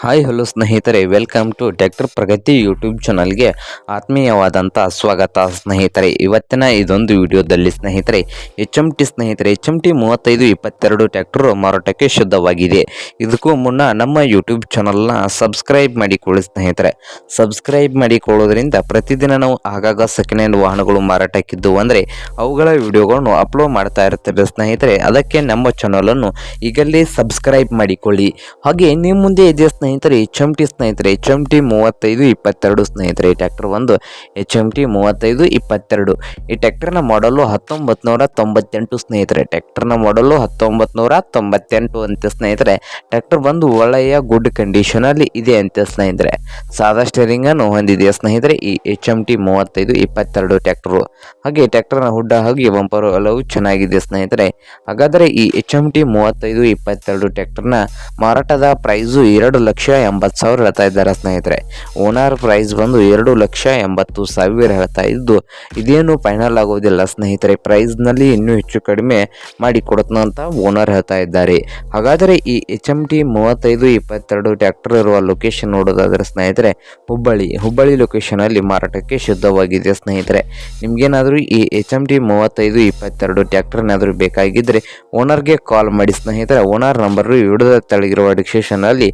Hi, hello ಸ್ನೇಹಿತರೆ, welcome to doctor Pragati YouTube ಚಾನಲ್ಗೆ ಆತ್ಮೀಯವಾದಂಥ ಸ್ವಾಗತ ಸ್ನೇಹಿತರೆ. ಇವತ್ತಿನ ಇದೊಂದು ವಿಡಿಯೋದಲ್ಲಿ ಸ್ನೇಹಿತರೆ, ಎಚ್ ಎಂ ಟಿ ಸ್ನೇಹಿತರೆ, ಎಚ್ ಎಂ ಟಿ ಮೂವತ್ತೈದು ಇಪ್ಪತ್ತೆರಡು ಟ್ಯಾಕ್ಟರ್ ಮಾರಾಟಕ್ಕೆ ಶುದ್ಧವಾಗಿದೆ. ಇದಕ್ಕೂ ಮುನ್ನ ನಮ್ಮ ಯೂಟ್ಯೂಬ್ ಚಾನಲ್ನ ಸಬ್ಸ್ಕ್ರೈಬ್ ಮಾಡಿಕೊಳ್ಳಿ ಸ್ನೇಹಿತರೆ. ಸಬ್ಸ್ಕ್ರೈಬ್ ಮಾಡಿಕೊಳ್ಳೋದ್ರಿಂದ ಪ್ರತಿದಿನ ನಾವು ಆಗಾಗ ಸೆಕೆಂಡ್ ಹ್ಯಾಂಡ್ ವಾಹನಗಳು ಮಾರಾಟಕ್ಕಿದ್ದವು ಅಂದರೆ ಅವುಗಳ ವಿಡಿಯೋಗಳನ್ನು ಅಪ್ಲೋಡ್ ಮಾಡ್ತಾ ಇರ್ತೇವೆ ಸ್ನೇಹಿತರೆ. ಅದಕ್ಕೆ ನಮ್ಮ ಚಾನಲನ್ನು ಈಗಲೇ ಸಬ್ಸ್ಕ್ರೈಬ್ ಮಾಡಿಕೊಳ್ಳಿ. ಹಾಗೆ ನಿಮ್ಮ ಮುಂದೆ ಇದೆ ಸ್ನೇಹಿತರೆ ಎಚ್ ಎಂ ಟಿ ಸ್ನೇಹಿತರೆ ಎಚ್ ಎಂ ಟಿ ಮೂವತ್ತೈದು ಇಪ್ಪತ್ತೆರಡು ಸ್ನೇಹಿತರೆ, ಈ ಟ್ಯಾಕ್ಟರ್ ಒಂದು ಎಚ್ ಎಂ ಟಿ ಮೂವತ್ತೈದು ಇಪ್ಪತ್ತೆರಡು. ಈ ಟ್ಯಾಕ್ಟರ್ನ ಮಾಡಲು ಹತ್ತೊಂಬತ್ತು ನೂರ ತೊಂಬತ್ತೆಂಟು ಸ್ನೇಹಿತರೆ ಟ್ಯಾಕ್ಟರ್ನ ಮಾಡಲು ಹತ್ತೊಂಬತ್ತು ನೂರ ತೊಂಬತ್ತೆಂಟು ಅಂತ ಸ್ನೇಹಿತರೆ. ಟ್ಯಾಕ್ಟರ್ ಬಂದು ಒಳ್ಳೆಯ ಗುಡ್ ಕಂಡೀಷನಲ್ಲಿ ಇದೆ ಅಂತ ಸ್ನೇಹಿತರೆ. ಸಾದಾ ಸ್ಟೇರಿಂಗನ್ನು ಹೊಂದಿದೆ ಸ್ನೇಹಿತರೆ? ಈ ಎಚ್ ಎಂ ಟಿ ಮೂವತ್ತೈದು ಇಪ್ಪತ್ತೆರಡು ಟ್ಯಾಕ್ಟರು ಹಾಗೆ ಟ್ಯಾಕ್ಟರ್ನ ಹುಡ್ಡ ಹಾಗೆ ಬಂಪರ್ ಎಲ್ಲವೂ ಚೆನ್ನಾಗಿದೆ ಸ್ನೇಹಿತರೆ. ಹಾಗಾದರೆ ಈ ಎಚ್ ಎಂ ಟಿ ಮೂವತ್ತೈದು ಇಪ್ಪತ್ತೆರಡು ಟ್ಯಾಕ್ಟರ್ನ ಮಾರಾಟದ ಪ್ರೈಸು ಎರಡು ಲಕ್ಷ ಎಂಬತ್ತು ಸಾವಿರ ಹೇಳ್ತಾ ಇದ್ದಾರೆ ಸ್ನೇಹಿತರೆ. ಓನರ್ ಪ್ರೈಸ್ ಬಂದು ಎರಡು ಲಕ್ಷ ಎಂಬತ್ತು ಸಾವಿರ ಹೇಳ್ತಾ ಇದ್ದು, ಇದೇನು ಫೈನಲ್ ಆಗೋದಿಲ್ಲ ಸ್ನೇಹಿತರೆ. ಪ್ರೈಸ್ನಲ್ಲಿ ಇನ್ನೂ ಹೆಚ್ಚು ಕಡಿಮೆ ಮಾಡಿ ಕೊಡುತ್ತೆ ಅಂತ ಓನರ್ ಹೇಳ್ತಾ ಇದ್ದಾರೆ. ಹಾಗಾದರೆ ಈ ಎಚ್ ಎಂ ಟಿ ಮೂವತ್ತೈದು ಇಪ್ಪತ್ತೆರಡು ಟ್ಯಾಕ್ಟರ್ ಇರುವ ಲೊಕೇಶನ್ ನೋಡೋದಾದರೆ ಸ್ನೇಹಿತರೆ, ಹುಬ್ಬಳ್ಳಿ. ಹುಬ್ಬಳ್ಳಿ ಲೊಕೇಶನಲ್ಲಿ ಮಾರಾಟಕ್ಕೆ ಶುದ್ಧವಾಗಿದೆ ಸ್ನೇಹಿತರೆ. ನಿಮಗೇನಾದರೂ ಈ ಎಚ್ ಎಂ ಟಿ ಮೂವತ್ತೈದು ಇಪ್ಪತ್ತೆರಡು ಟ್ಯಾಕ್ಟರ್ನಾದರೂ ಬೇಕಾಗಿದ್ದರೆ ಓನರ್ಗೆ ಕಾಲ್ ಮಾಡಿ ಸ್ನೇಹಿತರೆ. ಓನರ್ ನಂಬರು ವಿಡಿಯೋದ ತೆಳಗಿರುವ ಡಿಸ್ಕ್ರಿಪ್ಷನಲ್ಲಿ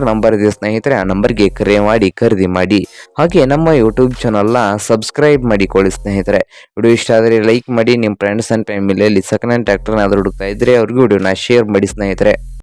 ನಂಬರ್ ಇದೆ ಸ್ನೇಹಿತರೆ, ಆ ನಂಬರ್ಗೆ ಕರೆ ಮಾಡಿ, ಖರೀದಿ ಮಾಡಿ. ಹಾಗೆ ನಮ್ಮ ಯೂಟ್ಯೂಬ್ ಚಾನಲ್ನ ಸಬ್ಸ್ಕ್ರೈಬ್ ಮಾಡಿಕೊಳ್ಳಿ ಸ್ನೇಹಿತರೆ. ವಿಡಿಯೋ ಇಷ್ಟ ಆದರೆ ಲೈಕ್ ಮಾಡಿ ನಿಮ್ಮ ಫ್ರೆಂಡ್ಸ್ ಆ್ಯಂಡ್ ಫ್ಯಾಮಿಲಿಯಲ್ಲಿ ಸೆಕೆಂಡ್ ಹ್ಯಾಂಡ್ ಟ್ರ್ಯಾಕ್ಟರ್ನಾದರೂ ಹುಡುಕ್ತಾ ಇದ್ದರೆ ಅವ್ರಿಗೂ ವಿಡಿಯೋನ ಶೇರ್ ಮಾಡಿ ಸ್ನೇಹಿತರೆ.